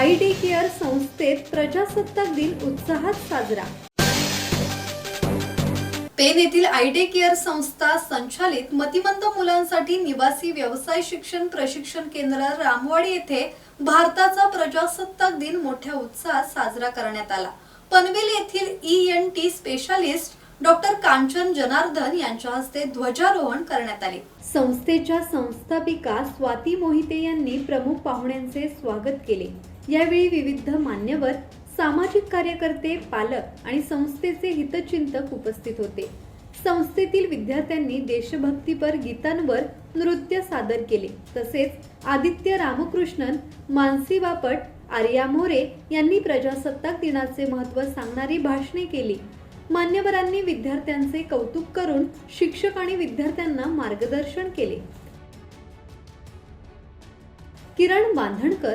I D care संस्थेत प्रजासत्ताक दिन उत्साहात साजरा. पेन येथील आयडे केअर संस्था संचालित मतिमंद मुलांसाठी निवासी व्यवसाय शिक्षण प्रशिक्षण केंद्र रामवाडी येथे भारताचा प्रजासत्ताक दिन मोठ्या उत्साहात साजरा करण्यात आला. पनवेल येथील E N T specialist doctor Kanchan Janardan यांच्या हस्ते ध्वजारोहण करण्यात आले. संस्थेच्या संस्थापिका स्वाती मोहिते यांनी प्रमुख पाहुण्यांचे स्वागत केले. यावेळी विविध मान्यवर सामाजिक कार्यकर्ते पालक आणि संस्थेचे हितचिंतक उपस्थित होते. संस्थेतील विद्यार्थ्यांनी देशभक्तीपर गीतांवर नृत्य सादर केले. तसेच आदित्य रामकृष्णन मानसी बापट आर्या मोरे यांनी प्रजासत्ताक दिनाचे महत्त्व सांगणारी भाषणे केली. मान्यवरांनी विद्यार्थ्यांचे कौतुक करून शिक्षक आणि विद्यार्थ्यांना मार्गदर्शन केले. किरण बांधणकर